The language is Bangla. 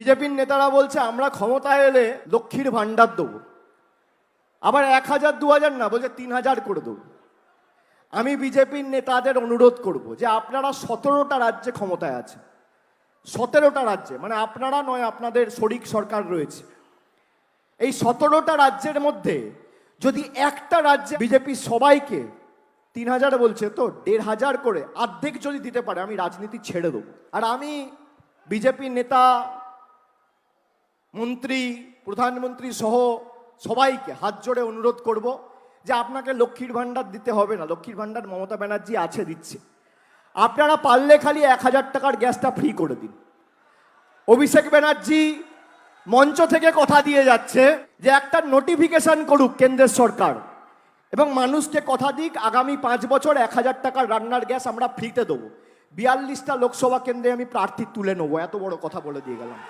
বিজেপির নেতারা বলছে, আমরা ক্ষমতায় এলে লক্ষ্মীর ভাণ্ডার দেবো। আবার এক হাজার, দু হাজার না, বলছে তিন হাজার করে দেবো। আমি বিজেপির নেতাদের অনুরোধ করব যে, আপনারা সতেরোটা রাজ্যে ক্ষমতায় আছে সতেরোটা রাজ্যে মানে আপনারা নয়, আপনাদের শরিক সরকার রয়েছে। এই সতেরোটা রাজ্যের মধ্যে যদি একটা রাজ্যে বিজেপি সবাইকে তিন হাজার বলছে, তো দেড় হাজার করে অর্ধেক যদি দিতে পারে, আমি রাজনীতি ছেড়ে দেবো। আর আমি বিজেপির নেতা মন্ত্রী, প্রধানমন্ত্রী সহ সবাইকে হাত জোড়ে অনুরোধ করব যে আপনাকে লক্ষ্মীর ভাণ্ডার দিতে হবে না। লক্ষ্মীর ভাণ্ডার মমতা ব্যানার্জি আছে, দিচ্ছে। আপনারা পারলে খালি এক হাজার টাকার গ্যাসটা ফ্রি করে দিন। অভিষেক ব্যানার্জি মঞ্চ থেকে কথা দিয়ে যাচ্ছে যে একটা নোটিফিকেশন করুক কেন্দ্রের সরকার এবং মানুষকে কথা দিক, আগামী পাঁচ বছর এক হাজার টাকার রান্নার গ্যাস আমরা ফ্রিতে দেবো। বিয়াল্লিশটা লোকসভা কেন্দ্রে আমি প্রার্থী তুলে নেব, এত বড় কথা বলে দিয়ে গেলাম।